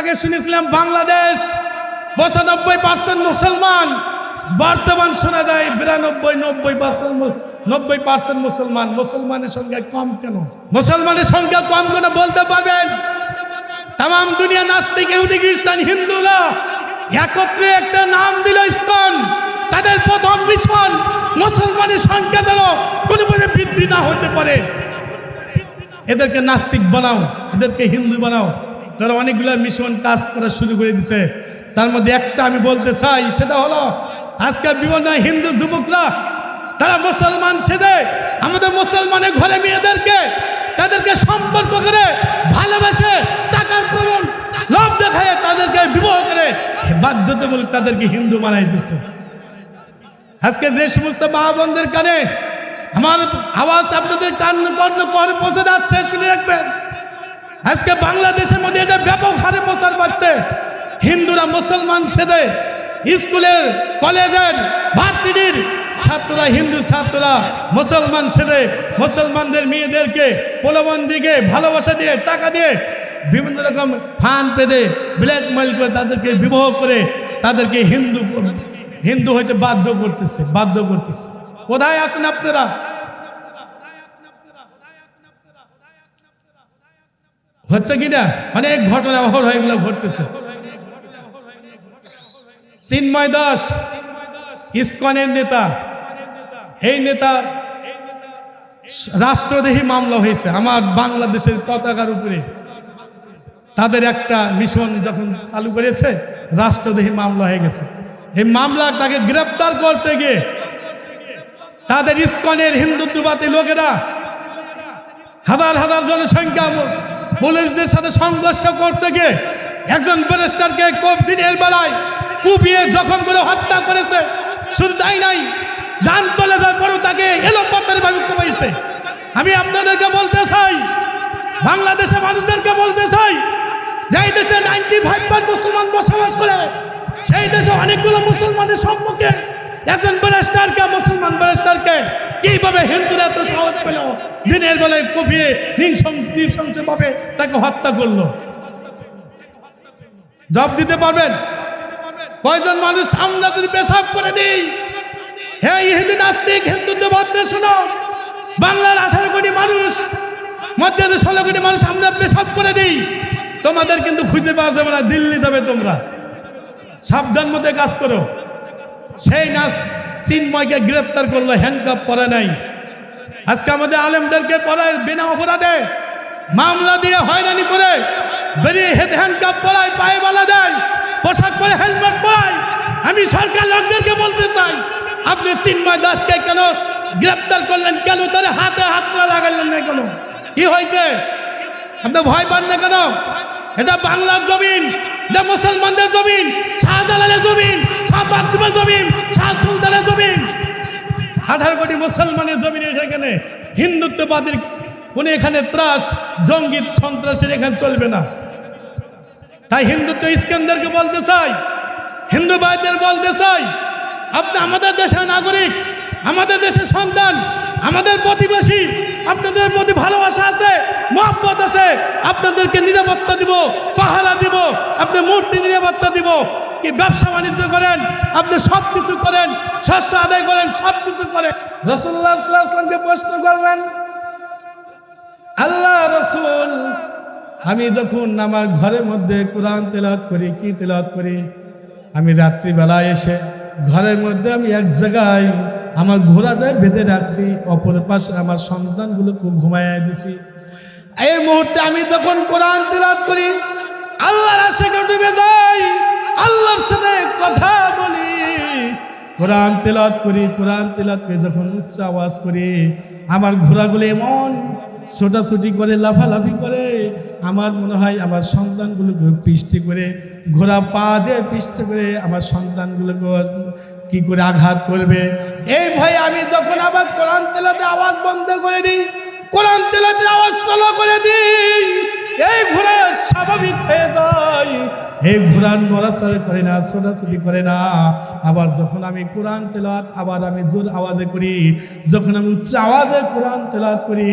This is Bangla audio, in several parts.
আগে শুনেছিলাম, বাংলাদেশ পঁচানব্বই পার্সেন্ট মুসলমান, বর্তমান শোনা যায় বিরানব্বই, নব্বই পার্সেন্ট নব্বই পার্সেন্ট মুসলমান। মুসলমানের সংখ্যা কম কেন? মুসলমানের সংখ্যা কম কেন বলতে পারবেন? তাম দুনিয়া নাস্তিক, ইহুদি, খ্রিস্টান হিন্দুরা একত্রে একটা নাম দিল ইসকন। তাদের প্রথম মিশন মুসলমানের সংখ্যা যেন কোনোভাবে বৃদ্ধি না হতে পারে। এদেরকে নাস্তিক বানাও, এদেরকে হিন্দু বানাও। তারা অনেকগুলো মিশন কাজ করা শুরু করে দিছে। তার মধ্যে একটা আমি বলতে চাই, সেটা হলো, আজকে বিভিন্ন হিন্দু যুবকরা, তারা মুসলমান সেজে, আমাদের মুসলমানের ঘরে মেয়েদেরকে, তাদেরকে সম্পর্ক করে, ভালোবাসে টাকার প্রবণ লোভ দেখায়, তাদেরকে বিবাহ করে বাধ্যতামূলক তাদেরকে হিন্দু বানাই দিছে। আজকে যে সমস্ত মা বোনদের কানে আমার আওয়াজ আপনাদের কান কর্ণ করে পৌঁছে যাচ্ছে, শুনে রাখবেন। আজকে বাংলাদেশের মধ্যে এটা ব্যাপক হারে প্রচার পাচ্ছে হিন্দুরা মুসলমান সেদে স্কুলের, কলেজের, ভার্সিটির ছাত্ররা, হিন্দু ছাত্ররা মুসলমান সেদে মুসলমানদের মেয়েদেরকে প্রলোভন দিকে, ভালোবাসা দিয়ে, টাকা দিয়ে বিভিন্ন রকম ফান পেদে ব্ল্যাকমেল করে তাদেরকে বিবাহ করে তাদেরকে হিন্দু হিন্দু হইতে বাধ্য করতেছে বাধ্য করতেছে। কোথায় আছেন আপনারা? হচ্ছে কিনা অনেক ঘটনা অহর এগুলো ঘটতেছে। চিন্ময় দাস ইসকনের নেতা, এই নেতা রাষ্ট্রদেহী মামলা হয়েছে আমার বাংলাদেশের পতাকার উপরে। তাদের একটা মিশন যখন চালু করেছে, রাষ্ট্রদেহী মামলা হয়ে গেছে। এই মামলা তাকে গ্রেপ্তার করতে গিয়ে তাদের ইস্কনের হিন্দুত্ববাদী লোকেরা হাজার হাজার জনসংখ্যা পুলিশদের সাথে সংঘর্ষ করতে গিয়ে একজন ব্যারিস্টারকে কোপ দিনের বেলায় কুপিয়ে জখম করে হত্যা করেছে। শুধু তাই নাই, যান চলে যাওয়ার পরও তাকে এলো পথের ভাবে কমাইছে আমি আপনাদেরকে বলতে চাই, বাংলাদেশের মানুষদেরকে বলতে চাই, যেই দেশে নাইনটি ফাইভ পার মুসলমান বসবাস করে, সেই দেশে অনেকগুলো মুসলমানের সম্মুখে একজন ব্যারিস্টারকে, মুসলমান ব্যারিস্টারকে কীভাবে হিন্দুরা এত সাহস পেল, দিনের বেলায় কপিয়ে নৃশংসভাবে তাকে হত্যা করল। জব দিতে পারবেন? কয়জন মানুষ আমরা যদি পেশাব করে দিই? হে ইহুদি নাস্তিক হিন্দুত্ববাদে শোনো। বাংলার আঠারো কোটি মানুষ, মধ্যে ষোলো কোটি মানুষ আমরা পেশাব করে দিই, তোমাদের কিন্তু খুঁজে পাওয়া যাবে না, দিল্লি যাবে তোমরা। সাবধান মধ্যে কাজ করো। সেই নাচ চিন্ময়কে গ্রেপ্তার করল হ্যান্ডকাপ পরে নাই। আজকে আমাদের আলেমদেরকে পড়ায় বিনা অপরাধে মামলা দিয়ে হয়রানি করে বেরিয়ে হেঁটে হ্যান্ডকাপ পরায়, পায়ে বালা দেয়, পোশাক পরে হেলমেট পরায়। আমি সরকার লোকদেরকে বলতে চাই, আপনি চিন্ময় দাসকে কেন গ্রেপ্তার করলেন কেন? তার হাতে হাতটা লাগালেন না কেন? কি হয়েছে? আপনি ভয় পান না কেন? এটা বাংলার জমিন। মুসলমানদের জমিন, শাহজালালের জমিন, শাহ জমিন, শাহ সুলতানের জমিন। আঠারো কোটি মুসলমানের জমিন এখানে। হিন্দুত্ববাদীর কোন এখানে ত্রাস জঙ্গি সন্ত্রাসের এখানে চলবে না। তাই হিন্দুত্ব ইস্কেন্দারকে বলতে চাই, হিন্দু ভাইদের বলতে চাই, আপনি আমাদের দেশের নাগরিক, আমাদের দেশের সন্তান আমাদের প্রতিবেশী, আপনাদের প্রতি ভালোবাসা আছে, মহব্বত আছে, আপনাদেরকে নিরাপত্তা দিব, পাহারা দিব, আপনি মূর্তি নিরাপত্তা দিব। কি ব্যবসা বাণিজ্য করেন, আপনি সব কিছু করেন, শস্য আদায় করেন সব কিছু করেন রসুল্লাহ আসলামকে প্রশ্ন করলেন, আল্লাহ রসুল, আমি যখন আমার ঘরের মধ্যে কোরআন তেলাওয়াত করি, কি তেলাওয়াত করি? আমি রাত্রিবেলায় এসে ঘরের মধ্যে আমি এক জায়গায় আমার ঘোড়াটা বেঁধে রাখছি অপর পাশে আমার সন্তানগুলোকে ঘুমাইয়া দিছি। এই মুহূর্তে আমি যখন কোরআন তেলাওয়াত করি, আল্লাহর আশেখে ডুবে যাই, আল্লাহর সাথে কথা বলি। কোরআন তেলাওয়াত করি, কোরআন তেলাওয়াত করে যখন উচ্চ আওয়াজ করি, আমার ঘোড়াগুলো এমন ছোটাছুটি করে, লাফালাফি করে, আমার মনে হয় আমার সন্তানগুলোকে পৃষ্টি করে, ঘোড়া পা দিয়ে পৃষ্টি করে আমার সন্তানগুলোকে কি করে আঘাত করবে। এই ভয়ে আমি যখন আবার কোরআন তেলাতে আওয়াজ বন্ধ করে দিই, কোরআন তেলাতে আওয়াজ চলো করে দিই এই ঘোড়া স্বাভাবিক হয়ে যায়। এই ঘোড়ার নড়াচড়া করে না, ছোটাছুটি করে না। আবার যখন আমি কোরআন তেলাত আবার আমি জোর আওয়াজে করি, যখন আমি উচ্চ আওয়াজে কোরআন তেলাত করি,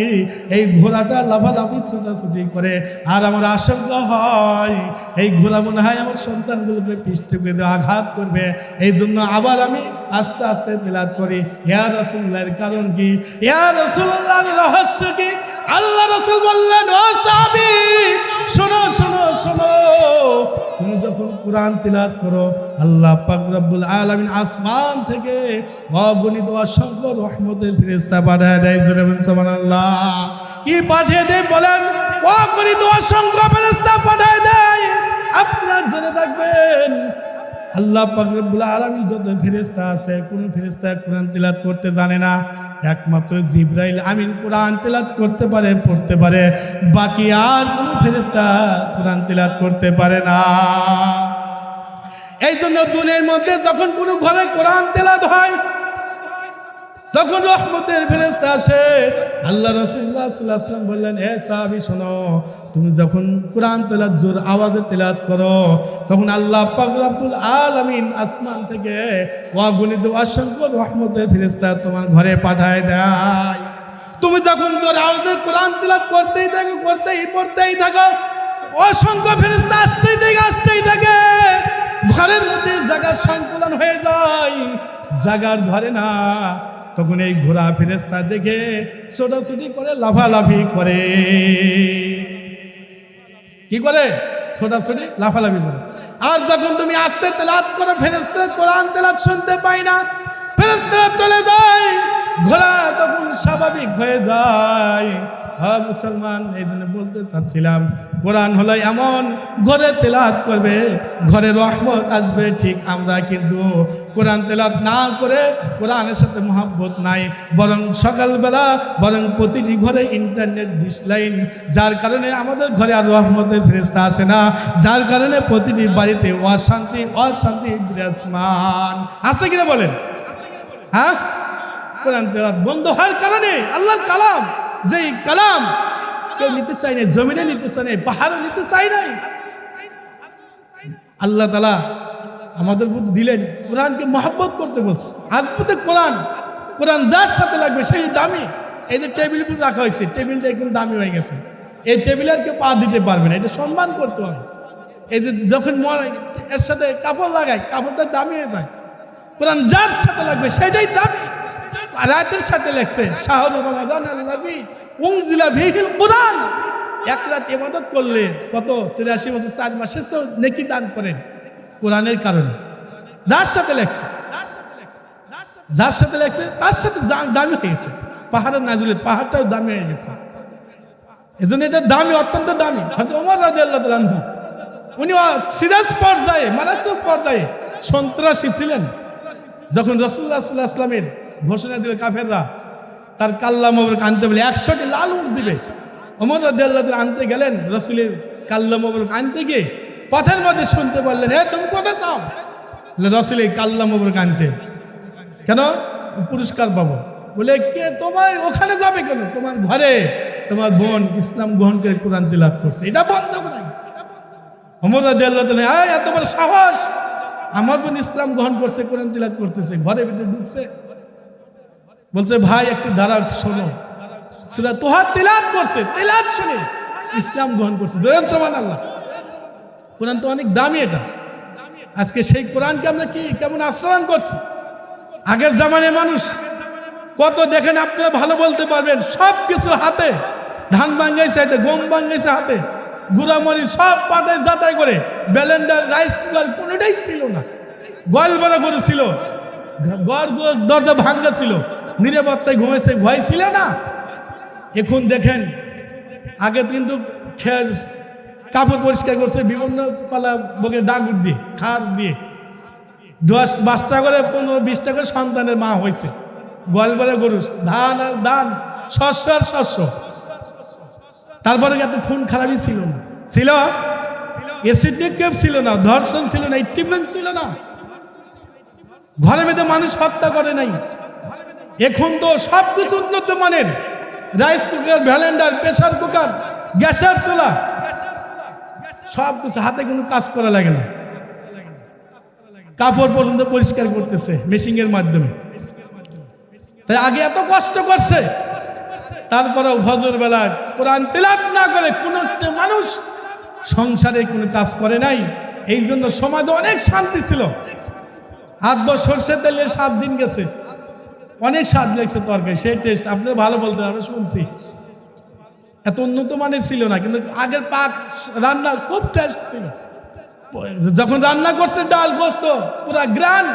এই ঘোড়াটা লাফালাফি, ছোটাছুটি করে। আর আমার আশঙ্কা হয়, এই ঘোড়া মনে হয় আমার সন্তানগুলোকে পৃষ্ঠে আঘাত করবে। এই জন্য আবার আমি আস্তে আস্তে তেলাত করি। ইয়া রসুল্লাহর কারণ কি? ইয়া রসুল্লাহ রহস্য কি? আল্লাহ রসুল বললেন, ও সাহাবী, শোনো শোনো শোনো। তুমি যখন কোরআন তিলাত করো, আল্লাহ পাক রব্বুল আলামিন আসমান থেকে অগণিত অসংখ্য রহমতের ফেরেশতা পাঠায় দেয় সুবহানাল্লাহ। কি পাঠিয়ে দেয় বলেন? অগণিত অসংখ্য ফেরেশতা পাঠায় দেয়। আপনারা জেনে থাকবেন আল্লাহ পাক আলমী যত ফেরিস্তা আছে, কোন ফেরিস্তা কোরআন তিলাত করতে জানে না। একমাত্র জিব্রাইল আমিন কোরআন তিলাত করতে পারে, পড়তে পারে। বাকি আর কোনো ফেরিস্তা কোরআন তিলাত করতে পারে না। এই জন্য দুনের মধ্যে যখন কোনো ঘরে কোরআন তেলাত হয় তখন রহমতের ফেরেস্তা আসে। আল্লাহ রসুল্লাহ বললেন হে সাহাবি, শোনো, তুমি যখন কোরআন তেলাত জোর আওয়াজে তেলাত করো, তখন আল্লাহ পাক রব্বুল আলামিন আসমান থেকে অগণিত অসংখ্য রহমতের ফেরেস্তা তোমার ঘরে পাঠায় দেয়। তুমি যখন জোর আওয়াজে কোরআন তেলাত করতেই থাকো, করতেই, পড়তেই থাকো, অসংখ্য ফেরেস্তা আসতেই থাকে আসতেই থাকে। ঘরের মধ্যে জায়গার সংকুলন হয়ে যায়। জাগার ধরে না তখন এই ঘোড়া ফেরেস্তা দেখে ছোটাছুটি করে, লাফালাফি করে। কি করে? ছোটাছুটি, লাফালাফি করে। আর যখন তুমি আসতে তেলাত করে ফেরেস্তা কোরআন তেলাত শুনতে পাই না ফেরেস্তা চলে যায়, ঘোড়া তখন স্বাভাবিক হয়ে যায়। হ্যাঁ মুসলমান, এই জন্য বলতে চাচ্ছিলাম, কোরআন হলো এমন ঘরে তেলাত করবে, ঘরে রহমত আসবে, ঠিক আমরা কিন্তু কোরআন তেলাত না করে কোরআনের সাথে মহাব্বত নাই, বরং সকালবেলা, বরং প্রতিটি ঘরে ইন্টারনেট ডিসলাইন যার কারণে আমাদের ঘরে আর রহমতের ফেরেস্তা আসে না, যার কারণে প্রতিটি বাড়িতে অশান্তি অশান্তি বিরাজমান। আছে কিনা বলেন? হ্যাঁ? কোরআন তেলাত বন্ধ হওয়ার কারণে, আল্লাহর কালাম। যেই কালাম, কেউ নিতে চাই নাই, জমিনে নিতে চাই নাই, পাহাড়ে নিতে চাই নাই। আল্লাহ তালা আমাদের প্রতি দিলেন। কোরআনকে মহব্বত করতে বলছে। আজ প্রত্যেক কোরআন কোরআন যার সাথে লাগবে সেই দামি। এই যে টেবিল রাখা হয়েছে, টেবিলটা একদম দামি হয়ে গেছে। এই টেবিলে আর কেউ পা দিতে পারবে না, এটা সম্মান করতে হবে। এই যে যখন মর, এর সাথে কাপড় লাগায়, কাপড়টা দামি হয়ে যায়। কোরআন যার সাথে লাগবে সেটাই দামি রাতের সাথে লেখছে। আল্লাজি উংজিলা কোরআন। এক রাত ইবাদত করলে কত? তিরাশি বছর, চার মাসে নেকি দান করেন কোরআনের কারণে। যার সাথে লেখছে? যার সাথে লেখছে? তার সাথে দামি হয়ে গেছে। পাহাড়ের নাজিলে পাহাড়টাও দামি হয়ে গেছে। এজন্য এটা দামি, অত্যন্ত দামি। হয়তো ওমর রাজি আল্লাহ উনি সিরাজ পর্যায়ে, মারাত্মক পর্যায়ে সন্ত্রাসী ছিলেন। যখন রসুল্লাহ সাল্লাহ ঘোষণা দিল কাফেররা তার কাল্লা মোবরক আনতে বলে একশোটি লাল উঠ দিবে। ওমর রাজি আল্লাহ আনতে গেলেন রসুলের কাল্লা মোবরক আনতে গিয়ে পথের মধ্যে শুনতে পারলেন হ্যাঁ তুমি কোথায় চাও বলে রসুলের কাল্লা মোবরক আনতে কেন? পুরস্কার পাবো। বলে কে তোমার ওখানে যাবে কেন? তোমার ঘরে তোমার বোন ইসলাম গ্রহণ করে কোরআন তিলাপ করছে। এটা বন্ধ করে অমর রাজি আল্লাহ তাআলা, "এই, এত বড় সাহস। আমার বোন ইসলাম গ্রহণ করছে, কোরআন তিলাপ করতেছে ঘরে ভিতরে ঢুকছে। বলছে, ভাই, একটি একটু শোনো। সেটা তোহার তিলাত করছে তিলাত শুনে ইসলাম গ্রহণ করছে। জয়েন সমান আল্লাহ কোরআন তো অনেক দামি এটা। আজকে সেই কোরআনকে আমরা কি কেমন আশ্রয়ণ করছি? আগের জামানের মানুষ কত দেখেন আপনারা ভালো বলতে পারবেন সব কিছু হাতে, ধান ভাঙ্গাইছে হাতে গম ভাঙ্গাইছে হাতে গুড়ামরি সব পাতায় যাতাই করে। ব্যালেন্ডার, রাইস কুকার কোনোটাই ছিল না। গল বড় করেছিল গড় দরজা ভাঙ্গা ছিল। নিরাপত্তায় ঘুমেছে, ভয় ছিল না। এখন দেখেন, আগে কিন্তু খেয়ে কাপড় পরিষ্কার করছে, বিভিন্ন কলা বকে ডাগুর দিয়ে খার দিয়ে। দশ পাঁচটা করে, পনেরো, বিশটা করে সন্তানের মা হয়েছে। গোয়ালবারে গরু, ধান আর ধান শস্য আর শস্য। তারপরে এত খুন খারাপই ছিল না। ছিল? ছিল না, ধর্ষণ ছিল না ইটিফেন ছিল না। ঘরে মেয়েদের মানুষ হত্যা করে নাই। এখন তো সব কিছু উন্নত মানের। রাইস কুকার, ভ্যালেন্ডার প্রেশার কুকার, গ্যাসের চুলা। সব কিছু হাতে কোনো কাজ করা লাগে না। কাপড় পর্যন্ত পরিষ্কার করতেছে মেশিনের মাধ্যমে। তাই আগে এত কষ্ট করছে। তারপরেও ভজর বেলা কোরআন তেলাত না করে কোন মানুষ সংসারে কোনো কাজ করে নাই। এই জন্য সমাজে অনেক শান্তি ছিল। আট বছর সর্ষের তেলে সাত দিন গেছে। অনেক স্বাদ লেগছে তরকারি। সেই টেস্ট আপনার ভালো বলতে আমরা শুনছি। এত উন্নত মানের ছিল না, কিন্তু আগের পাক রান্না খুব টেস্ট ছিল। যখন রান্না করছে, ডাল, গোস্ত, পুরা গ্রাম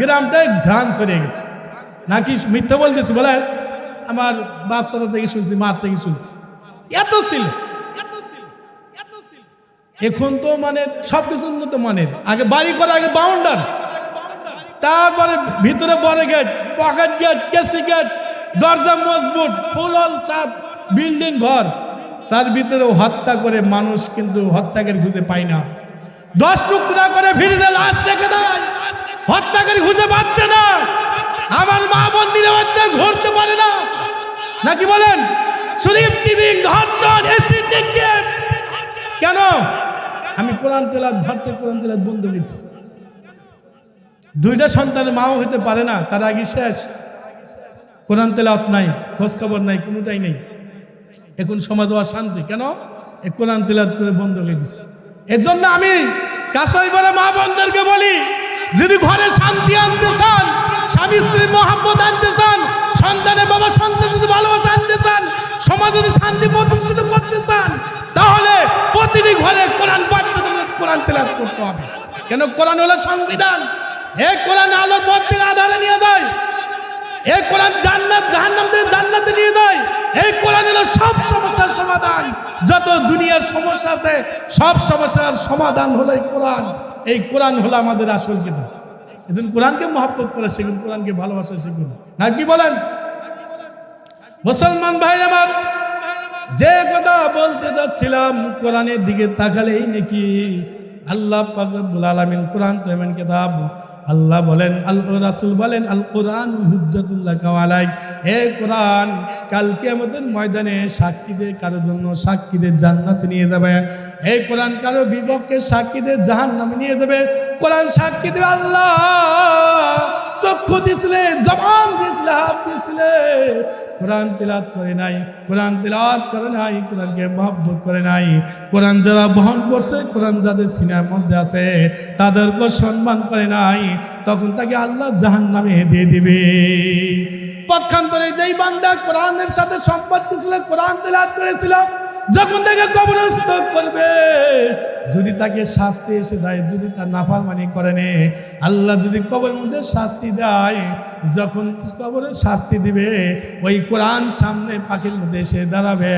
গ্রামটাই ঘ্রাণ ছড়িয়ে গেছে। নাকি মিথ্যা বলতেছি বলে আমার বাচ্চাটা থেকে শুনছি, মার থেকে শুনছি। এত ছিল। এখন তো মানে সব কিছু উন্নত মানের। আগে বাড়ি করে, আগে বাউন্ডার তারপরে ভিতরে বড় গেট পকেট গেট কেসি গেট দরজা মজবুত ফুলল চাপ বিল্ডিং ঘর। তার ভিতরে হত্যা করে মানুষ কিন্তু হত্যাকারী খুঁজে পায় না। দশ টুকরা করে ফিরে লাশ রেখে দেয়। হত্যাকারী খুঁজে পাচ্ছে না। আমার মা মন্দিরে মধ্যে ঘুরতে নাকি বলেন? শুধু টিদিং ধর্ষণ এসিড কেন? আমি কোরআন তেলাত ঘরতে কোরআন তেলাত বন্ধ করেছি। দুইটা সন্তানের মাও হতে পারে না, তার আগে শেষ। কোরআন তেলাত নাই খোঁজ খবর নাই, কোনোটাই নেই। এখন সমাজ হওয়ার শান্তি কেন? এ কোরআন তেলাওয়াত করে বন্ধ করে দিচ্ছে এজন্য আমি কাছাই বলে মা বোনদেরকে বলি, যদি ঘরে শান্তি আনতে চান স্বামী স্ত্রীর মহাব্বত আনতে চান, সন্তানের বাবা সন্তান যদি ভালোবাসা আনতে চান সমাজে শান্তি প্রতিষ্ঠিত করতে চান, তাহলে প্রতিটি ঘরে কোরআন কোরআন তেলাওয়াত করতে হবে। কেন? কোরআন হলো সংবিধান। এ কোরআন আলোর পথ থেকে আধারে নিয়ে যায়। এই কোরআন জান্নাত, জাহান্নাম থেকে জান্নাতে নিয়ে যায়। এই কোরআন হলো সব সমস্যার সমাধান। যত দুনিয়ার সমস্যা আছে, সব সমস্যার সমাধান হলো এই কোরআন। এই কোরআন হলো আমাদের আসল কিতাব। এজন্য কোরআনকে মহাব্বত করে শিখুন, কোরআনকে ভালোবাসা শিখুন। না কি বলেন? মুসলমান ভাই আমার, যে কথা বলতে যাচ্ছিলাম, কোরআনের দিকে তাকালেই নাকি আল্লাহ পাক রব্বুল আলামিন কোরআন তো এমন কিতাব। আল্লাহ বলেন, আল রাসূল বলেন, আল কোরআন হুজ্জাতুল্লাহ কাওয়ালাই হে কোরআন কালকে আমাদের ময়দানে সাক্ষীদের কারোর জন্য সাক্ষীদের জান্নাতে নিয়ে যাবে। হে কোরআন, কারও বিপক্ষে সাক্ষীদের জাহান্নামে নিয়ে যাবে। কোরআন সাক্ষী দেবে আল্লাহ। চক্ষু দিছিলে জবান দিয়েছিলে হাত কোরআন তিলাত করে নাই, কোরআন তিলাত করে নাই, কোরআনকে মহব্বত করে নাই। কোরআন যারা বহন করছে, কোরআন যাদের সিনার মধ্যে আছে তাদেরকে সম্মান করে নাই। তখন তাকে আল্লাহ জাহান নামে দিয়ে দিবে। পক্ষান্তরে যেই বান্দা কোরআনের সাথে সম্পর্ক ছিল, কোরআন তিলাত করেছিল, যখন তাকে কবরস্থ করবে যদি তাকে শাস্তি এসে যায়, যদি তার নাফারমানি করে নে, আল্লাহ যদি কবরের মধ্যে শাস্তি দেয়, যখন কবরে শাস্তি দিবে, ওই কোরআন সামনে পাখির মধ্যে এসে দাঁড়াবে।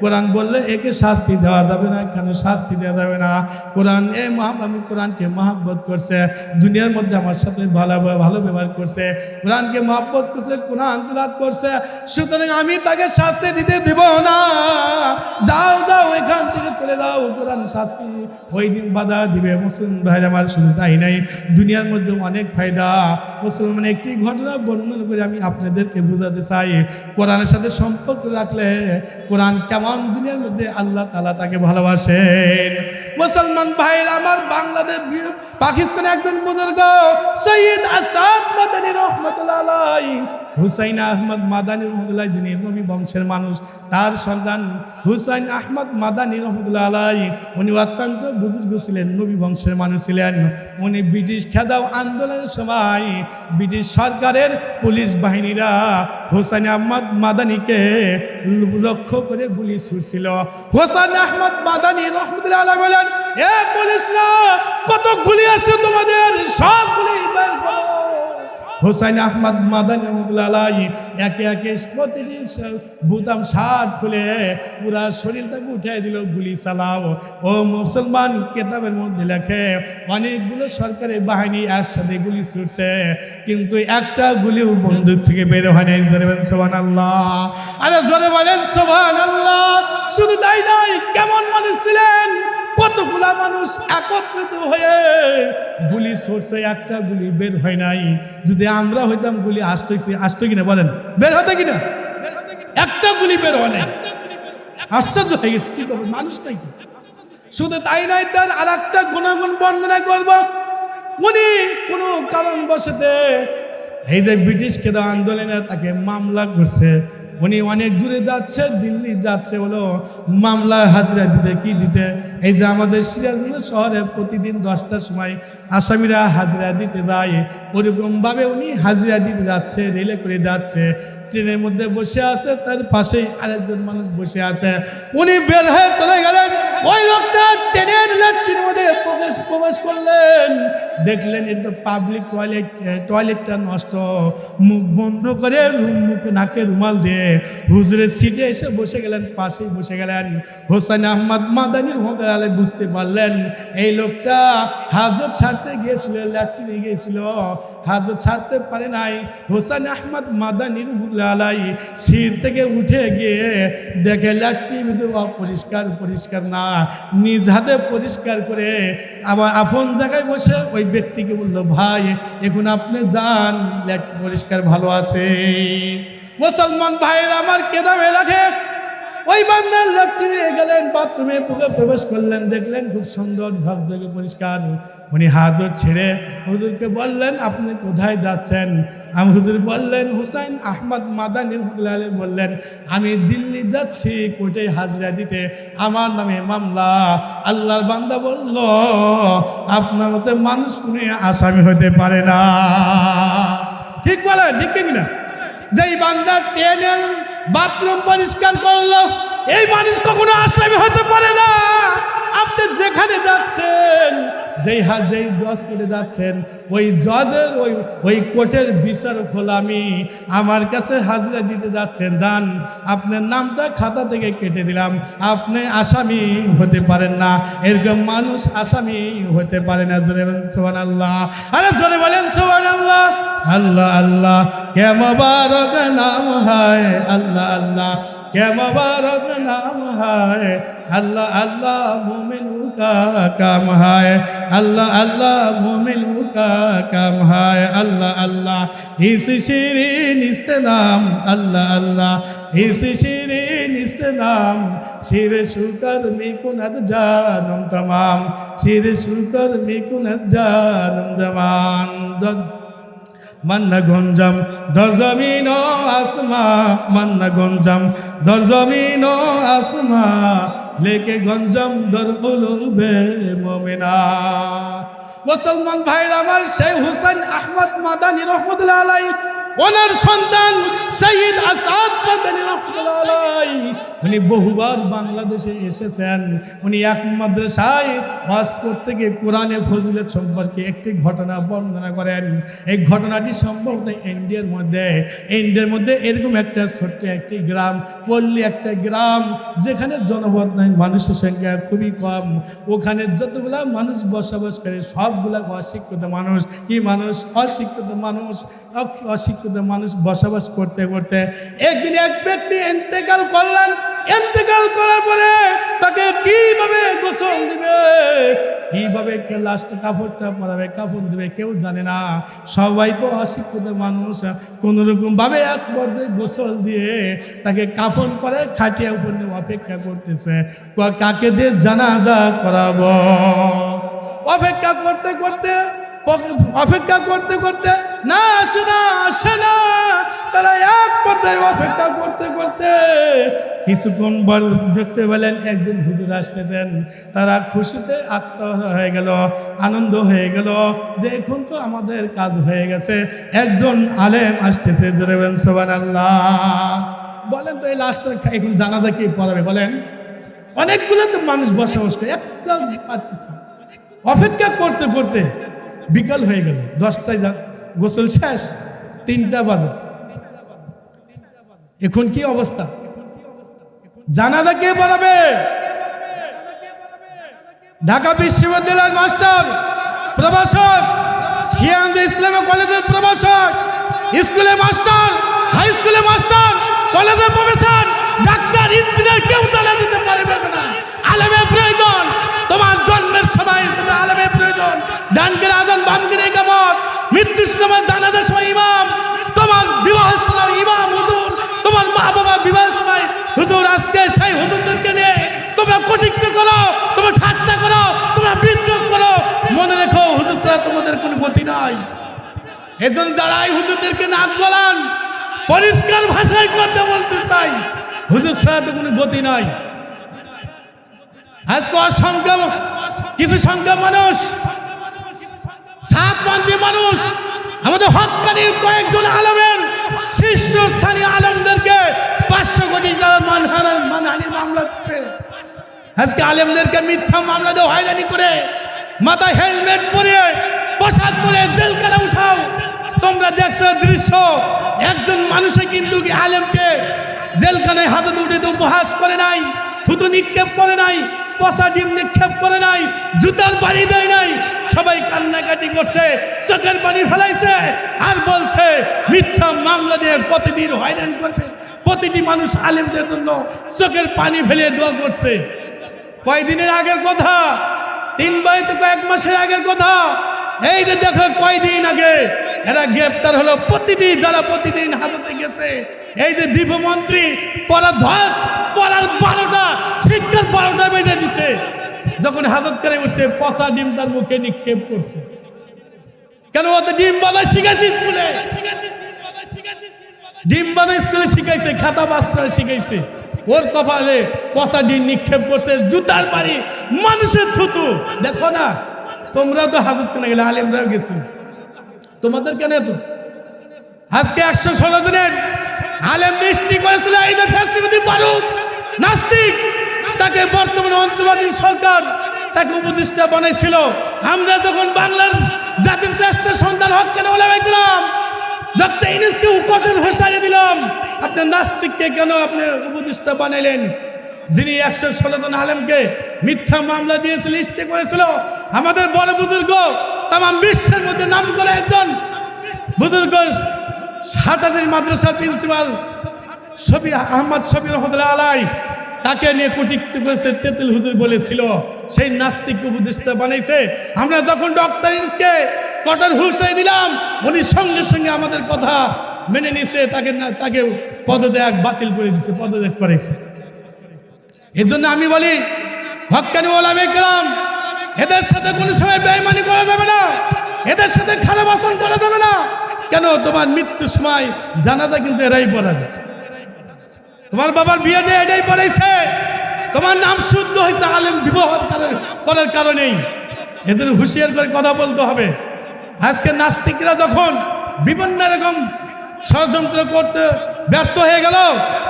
কোরআন বললে একে শাস্তি দেওয়া যাবে না, কেন শাস্তি দেওয়া যাবে না? কোরআন, এ মহাব আমি কোরআনকে মহাব্বত করছে, দুনিয়ার মধ্যে আমার সাথে ভালো ভালো ব্যবহার করছে, কোরআনকে মহাব্বত করছে, কোরআন তুলাত করছে, সুতরাং আমি তাকে শাস্তি দিতে দেব না। যাও যাও, এখান থেকে চলে যাও, কোরআন শাস্তি। ওই দিন বাধা দিবে। মুসলিম ভাইরা আমার শুধু তাই নাই। দুনিয়ার মধ্যে অনেক ফায়দা। মুসলমান একটি ঘটনা বর্ণনা করে আমি আপনাদেরকে বোঝাতে চাই। কোরআনের সাথে সম্পর্ক রাখলে কোরআন কেমন দুনিয়ার মধ্যে আল্লাহ তালা তাকে ভালোবাসেন। মুসলমান ভাইরা আমার বাংলাদেশ পাকিস্তানে একজন বুজুর্গ সৈয়দ আসাদ মাদানী রহমতুল্লাহ হুসাইন আহমদ মাদানী রহমতুল্লাহ, যিনি নবী বংশের মানুষ, তার সন্তান হুসাইন আহমদ মাদানী রহমতুল্লাহ আলাই উনি অত্যন্ত বুজুর্গ ছিলেন, নবী বংশের মানুষ ছিলেন। উনি ব্রিটিশ খেদাও আন্দোলনের সময় ব্রিটিশ সরকারের পুলিশ বাহিনীরা হুসাইন আহমদ মাদানীকে লক্ষ্য করে গুলি ছুটছিল হোসেন আহমদ মাদানী রহমতুল্লাহ আলাই বলেন, এ পুলিশরা, কত গুলি আছে তোমাদের? সব গুলি হোসাইন আহমদ মাদানী রহমতুল্লাহ একে একে প্রতিটি বুতাম শার্ট খুলে পুরা শরীরটাকে উঠিয়ে দিল, গুলি চালাও। ও মুসলমান কেতাবের মধ্যে লেখে, অনেকগুলো সরকারি বাহিনী একসাথে গুলি ছুটছে, কিন্তু একটা গুলিও বন্দুক থেকে বের হয়নি। জোরে বলেন সোহান আল্লাহ আরে জোরে বলেন সোহান আল্লাহ শুধু তাই নাই কেমন মানুষ ছিলেন? কতগুলা মানুষ একত্রিত হয়ে গুলি সরছে একটা গুলি বের হয় নাই। যদি আমরা হইতাম গুলি আসতো আসতো কিনা বলেন? বের হতো কিনা? একটা গুলি বের হয় নাই। আশ্চর্য হয়ে গেছে, কি বলব মানুষ নাই কি শুধু তাই নয়, তার আর একটা গুণাগুণ বর্ণনা করব। উনি কোনো কারণ বসতে এই যে ব্রিটিশ কেদা আন্দোলনে তাকে মামলা করছে উনি অনেক দূরে যাচ্ছে, দিল্লি যাচ্ছে হলো মামলা হাজিরা দিতে, কি দিতে? এই যে আমাদের সিরাজগঞ্জ শহরে প্রতিদিন দশটার সময় আসামিরা হাজিরা দিতে যায়। ওরকমভাবে উনি হাজিরা দিতে যাচ্ছে, রেলে করে যাচ্ছে। ট্রেনের মধ্যে বসে আছে, তার পাশেই আরেকজন মানুষ বসে আছে। উনি বের হয়ে চলে গেলেন। ওই লোকটা ট্রেনের লাট্টির মধ্যে প্রবেশ প্রবেশ করলেন। দেখলেন এটা পাবলিক টয়লেট টয়লেটটা নষ্ট। মুখ বন্ধ করে মুখে নাকে রুমাল দিয়ে হুজুরের সিটে এসে বসে গেলেন, পাশেই বসে গেলেন। হোসেন আহমদ মাদানির মধ্যে আলে বুঝতে পারলেন, এই লোকটা হাজত ছাড়তে গিয়েছিল, ল্যাট্রিনে গিয়েছিল। হাজত ছাড়তে পারে নাই। হোসেন আহমদ মাদানির আলাই সিট থেকে উঠে গিয়ে দেখে ল্যাট্রিন অপরিষ্কার, পরিষ্কার না, নিজ হাতে পরিষ্কার করে আবার আপন জায়গায় বসে ওই ব্যক্তিকে বলল, ভাই, এখন আপনি যান। পরিষ্কার ভালো আছে। মুসলমান ভাইয়ের আমার কেদামে রাখে। ওই বান্দার ল্যাট্রিনে গেলেন বাথরুমে বুকে প্রবেশ করলেন, দেখলেন খুব সুন্দর ঝকঝকে পরিষ্কার। উনি হাত ছেড়ে হুজুরকে বললেন, আপনি কোথায় যাচ্ছেন? আমি হুজুর বললেন, হুসাইন আহমদ মাদানি রহমতুল্লাহ বললেন, আমি দিল্লি যাচ্ছি কোর্টে হাজিরা দিতে। আমার নামে মামলা। আল্লাহর বান্দা বলল, আপনার মতো মানুষ কোনো আসামি হতে পারে না। ঠিক বলে ঠিক কি না যেই বান্দা ট্রেনের বাথরুম পরিষ্কার করল। এই মানুষ কখনো আসামি হতে পারে না। আপনি যেখানে যাচ্ছেন, যেই হাত যেই জজ করে যাচ্ছেন, ওই জজের, ওই ওই কোর্টের বিচারক হলো আমি। আমার কাছে হাজিরা দিতে যাচ্ছেন, যান, আপনার নামটা খাতা থেকে কেটে দিলাম। আপনি আসামি হতে পারেন না। এরকম মানুষ আসামি হতে পারে না। জোরে বলেন সোহান আল্লাহ আরে জোরে বলেন সোহান আল্লাহ আল্লাহ আল্লাহ। কে মুবারক নাম হায়? আল্লাহ আল্লাহ। কে মুবারক নাম হায়? আল্লাহ আল্লাহ, মুমিনু কা কাম হায়? আল্লাহ আল্লাহ, মুমিনু কা কাম হায়? আল্লাহ আল্লাহ। ইস শিরিন ইস্তেনাম আল্লাহ আল্লাহ। ইস শিরিন ইস্তেনাম শির শুকর মিকুনত জানম, তমাম। শির শুকর মিকুনত জানম জমান মান্না গঞ্জাম দরজমিন আসমা, মান্না গঞ্জাম দরজমিন আসমা, লেকে গঞ্জাম দর বলবে মমিনা। মুসলমান ভাইরা আমার সেই হুসেন আহমদ মাদানী রহমতুল্লাহ আলাই ওনার সন্তান সৈয়দ আসাদ মাদানী রহমতুল্লাহ আলাই উনি বহুবার বাংলাদেশে এসেছেন। উনি এক মাদ্রাসায় ওয়াজ করতে গিয়ে কোরআনে ফজিলত সম্পর্কে একটি ঘটনা বর্ণনা করেন। এই ঘটনাটি সম্ভবত ইন্ডিয়ার মধ্যে। ইন্ডিয়ার মধ্যে এরকম একটা ছোট্ট একটি গ্রাম, পল্লী একটা গ্রাম, যেখানে জনপদ নাই মানুষের সংখ্যা খুবই কম। ওখানে যতগুলা মানুষ বসবাস করে, সবগুলা অশিক্ষিত মানুষ। কি মানুষ? অশিক্ষিত মানুষ। অশিক্ষিত মানুষ বসবাস করতে করতে একদিন এক ব্যক্তি ইন্তেকাল করলেন। ইন্তেকাল করার পরে তাকে কীভাবে গোসল দিবে? কীভাবে কে লাস্টে কাপড়টা পরাবে, কাপড় দিবে কেউ জানে না। সবাই তো অশিক্ষিত মানুষ। কোন রকম ভাবে এক পর্যায়ে গোসল দিয়ে তাকে কাপড় পরে খাটিয়া উপর নিয়ে অপেক্ষা করতেছে। কাকে দিয়ে জানাজা করাবো? অপেক্ষা করতে করতে অপেক্ষা করতে করতে, না, আসে না আসে না। তারা এক পর্যায়ে অপেক্ষা করতে করতে কিছুক্ষণ পর দেখতে পেলেন একজন হুজুর আসতেছেন। তারা খুশিতে আত্মহরা হয়ে গেল, আনন্দ হয়ে গেল যে এখন তো আমাদের কাজ হয়ে গেছে। একজন আলেম আসতেছে জোরেবেন সোবান আল্লাহ বলেন তো এই লাস্টটা এখন জানাজা কি পড়াবে, বলেন? অনেকগুলো তো মানুষ বসবাস করে একটা পারতেছে অপেক্ষা করতে করতে বিকাল হয়ে গেল, দশটায় যা, গোসল শেষ, তিনটা বাজে। এখন কি অবস্থা? জানাজা কে পড়াবে? ঢাকা বিশ্ববিদ্যালয়ের মাস্টার, প্রভাষক শিয়াঙ্গ ইসলামী কলেজের প্রভাষক স্কুলে মাস্টার, হাই স্কুলে মাস্টার, কলেজের প্রফেসর, ডাক্তার, ইঞ্জিনিয়ার, কেউ তালা দিতে পারবে না। আলেমের প্রয়োজন, তোমার জন্মের সময়। আজান, ডানকের আজান, বামকের একামত। মৃত্যু সময় জানাজার সময় ইমাম। তোমার বিবাহ সময় ইমাম হুজুর। তোমার মা বাবা বিবাহ সময় হুজুর, আজকে সেই হুজুরদেরকে নিয়ে তোমরা কটিক্ত করো, তোমরা ঠাট্টা করো, তোমরা বিদ্রোহ করো। মনে রেখো, হুজুর ছাড়া তোমাদের কোনো গতি নাই। এজন যারা এই হুজুরদেরকে নাক বলান পরিষ্কার ভাষায় কথা বলতে চাই হুজুর ছাড়া কোনো গতি নাই। আজকে অসংখ্য, কিছু সংখ্যা মানুষ সাতপন্থী মানুষ, আমাদের হকানি কয়েকজন আলমের শীর্ষস্থানীয় আলমদেরকে পাঁচশো কোটি টাকার মানহানার মানহানির মামলা দিচ্ছে। আজকে আলেমদেরকে মিথ্যা মামলা দিয়ে হয়রানি করে মাথায় হেলমেট পরে পোশাক পরে জেলখানা উঠাও। তোমরা দেখছ দৃশ্য, একজন মানুষে কিন্তু আলেমকে জেলখানায় হাতে উঠে তো উপহাস করে নাই, থুতু নিক্ষেপ করে নাই পচা ডিম নিক্ষেপ করে নাই, জুতার বাড়ি দেয় নাই, সবাই কান্নাকাটি করছে, চোখের পানি ফেলাইছে আর বলছে, মিথ্যা মামলা দিয়ে প্রতিদিন হয়রান করবে। প্রতিটি মানুষ আলেমদের জন্য চোখের পানি ফেলে দোয়া করছে। কয়দিনের আগের কথা? তিন বাই তো কয়েক মাসের আগের কথা। এই যে দেখো কয়দিন আগে এরা গ্রেপ্তার হলো প্রতিটি যারা প্রতিদিন হাজতে গেছে। এই যে দীপমন্ত্রী পড়া ধস পড়ার বারোটা শিক্ষার বারোটা বেজে দিছে। যখন হাজত করে উঠছে, পচা ডিম তার মুখে নিক্ষেপ করছে। কেন ও তো ডিম বাজার শিখেছি স্কুলে? ডিম বাজার স্কুলে শিখাইছে, খাতা বাস্তা শিখাইছে। ওর কপালে পচা ডিম নিক্ষেপ করছে, জুতার বাড়ি, মানুষের থুতু। দেখো না, তোমরা তো হাজত কেন গেলে, আলেমরাও গেছো। তোমাদের কেন তো আজকে একশো ষোলো দিনের আলেম দৃষ্টি করেছিল নাস্তিক। তাকে বর্তমানে অন্তর্বাদী সরকার তাকে উপদেষ্টা বানাইছিল। আমরা যখন বাংলার জাতির শ্রেষ্ঠ সন্তান হক কেন দিলাম ডক্টর ইনিসকে কঠোর হোসারি দিলাম। আপনি নাস্তিককে কেন আপনি উপদেষ্টা বানাইলেন? যিনি একশো ষোলো জন আলেমকে মিথ্যা মামলা দিয়েছিল ইস্টে করেছিল, আমাদের বড় বুজুর্গ তাম বিশ্বের মধ্যে নাম করে একজন বুজুর্গ হাটাজির মাদ্রাসার প্রিন্সিপাল শফি আহমদ শফি রহমতুল্লাহ আলাই, তাকে নিয়ে কুটিক্তি করেছে তেতুল হুজুর বলেছিল। সেই নাস্তিক উপদেষ্টা বানাইছে। আমরা যখন ডক্টর ইন্সকে কটর হুসাই দিলাম, উনি সঙ্গে সঙ্গে আমাদের কথা মেনে নিছে তাকে তাকে পদত্যাগ বাতিল করে দিছে পদত্যাগ করেছে। এর জন্য আমি বলি, হকানি ওলামে কেরাম, এদের সাথে কোনো সময় বেইমানি করা যাবে না, এদের সাথে খারাপ আচরণ করা যাবে না। কেন? তোমার মৃত্যুর সময় জানাজা কিন্তু এরাই পড়াবে। তোমার বাবার বিয়ে যে এটাই পড়াইছে। তোমার নাম শুদ্ধ হয়েছে, আলেম বিবাহ করার কারণেই। এদের হুঁশিয়ার করে কথা বলতে হবে। আজকে নাস্তিকরা যখন বিভিন্ন রকম ষড়যন্ত্র করতে ব্যর্থ হয়ে গেল,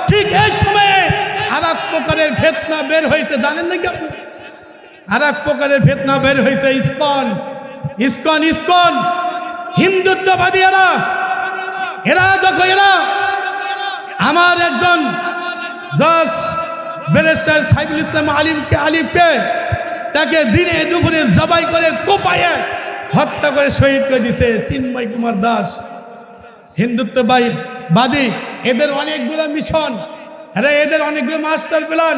ঠিক এই সময়ে আর এক প্রকারের ফেতনা বের হয়েছে, জানেন নাকি আপনি? আর এক প্রকারের ফেতনা বের হয়েছে, ইস্কন। ISKCON ISKCON. হিন্দুত্ববাদী এরা। এরা যখন এরা, আমার একজন জজ, ব্যারিস্টার সাইফুল ইসলাম আলিমকে আলিমকে তাকে দিনে দুপুরে জবাই করে কোপায়ে হত্যা করে শহীদ করে দিছে। চিন্ময় কুমার দাস, হিন্দুত্ববাদী বাদী এদের অনেকগুলো মিশন। আরে এদের অনেকগুলো মাস্টার প্ল্যান